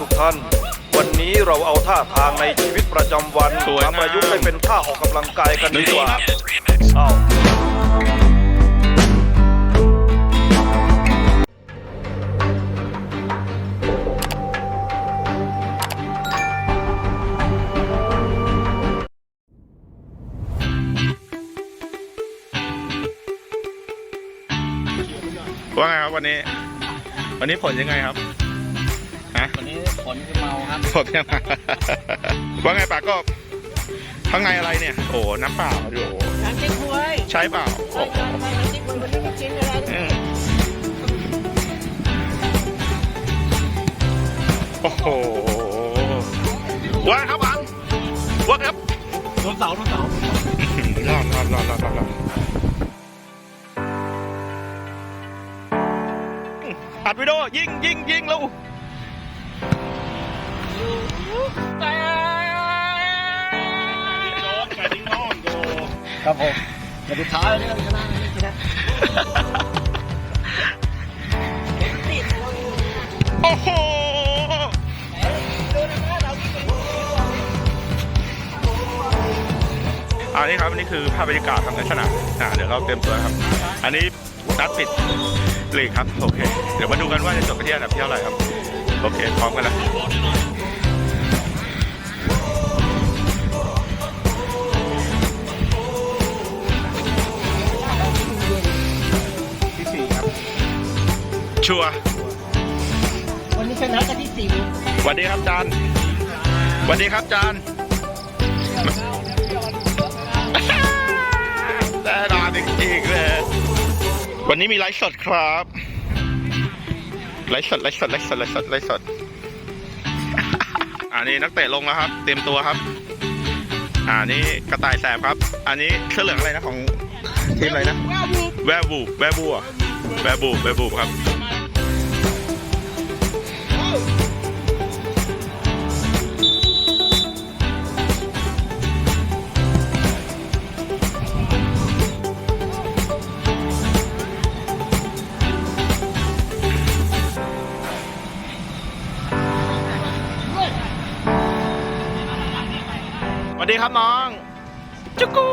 ทุกท่าน วันนี้เราเอาท่าทางในชีวิตประจำวันสวยงามมาประยุกต์ให้เป็นท่าออกกำลังกายกันหนึ่ดีงกว่าตัวครับอ้าวว่าไงครับวันนี้ วันนี้ผลยังไงครับ ฮะวันนี้ผลคือเมาครับผลยังไงว่าไงปากก็ข้างในอะไรเนี่ย โอ้น้ำเปล่าดิโอ้น้ำจิ้มถ้วยใช่เปล่าใช่ใช่ใช่น้ำจิ้มถ้วยวันนี้ไม่กินอะไรอืมโอ้โหว่าครับอันว่าครับโดนเสาโดนเสารอดรอดรอดรอดรอดรอดอัดวิดีโอยิงยิงยิงแล้ว ครับผมแต่สุดท้ายเนี่ยชนะชนะโอ้โหอันนี้ครับอันนี้คือภาพบรรยากาศครับในสนามอ่าเดี๋ยวเราเตรียมตัวครับ อันนี้นัดปิดลีกครับ โอเค เดี๋ยวมาดูกันว่าจะจบไปที่อันดับที่เท่าไหร่ครับ โอเค พร้อมกันแล้ว ชัวร์วันนี้ชนะกันที่สี่สวัสดีครับจานสวัสดีครับจานแน่นอนจริงๆเลยวันนี้มีไลฟ์สดครับไลฟ์สดไลฟ์สดไลฟ์สดไลฟ์สดไลฟ์สดอันนี้นักเตะลงแล้วครับ เตรียมตัวครับอ่านี่กระต่ายแสบครับ อันนี้เสื้อเหลืองอะไรนะของทีมอะไรนะ แวร์บูแวร์บูอะแวร์บูแวร์บูครับ ดีครับน้องจุกู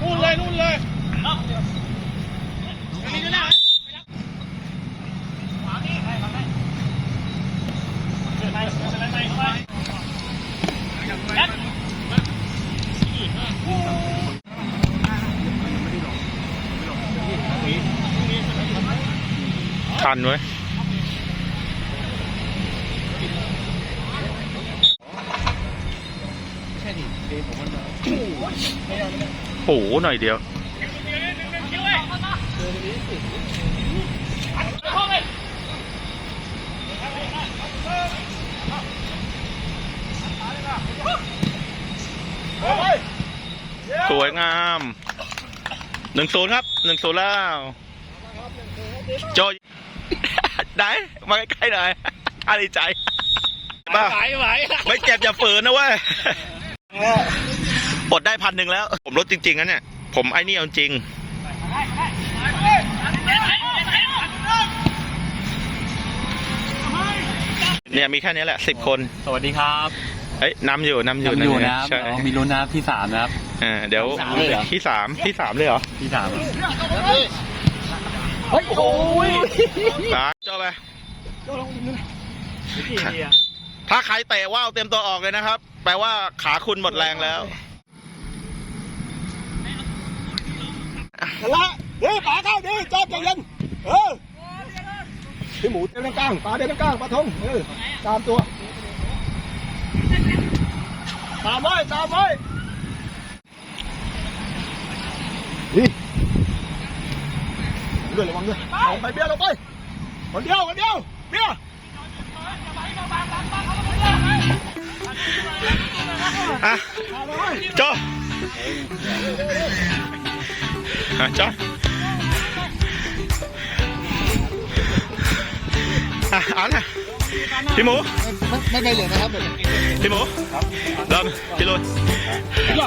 นู่นเลยนู่นเลยทันเว้ โอ้โหหน่อยเดียวสวยงามหนึ่งศูนย์ครับหนึ่งศูนย์แล้วโจได้มาใกล้ๆหน่อยอะไรใจบ้าไหวไหวไม่เจ็บอย่าฝืนนะเว้ย ปลดได้พันหนึ่งแล้ว ผมลดจริงๆนะเนี่ย ผมไอ้นี่เอาจริง เนี่ยมีแค่นี้แหละสิบคน สวัสดีครับเฮ้ยนำอยู่นำอยู่ยังอยู่นะครับใช่เรามีลุ้นนะครับที่สามนะครับอ่าเดี๋ยวสามเลยเหรอที่สามที่สามเลยเหรอที่สามเฮ้ยโอ้ยตาเจ้าไป ถ้าใครเตะว่าวเตรียมตัวออกเลยนะครับ แปลว่าขาคุณหมดแรงแล้วละเฮ้ยป๋าเข้าดิจอบใจเย็นเออพี่หมูเดินกลางป๋าเดินกลางปลาทงเออตามตัวตามไว้ตามไว้นี่ด้วยระวังด้วยเอาไปเบี้ยลงไปคนเดียวคนเดียวเบี้ย อะโจอะโจอะเอันนะพี่หมูไม่ไม่เหลือนะครับพี่หมูเริ่มพี่ลุยห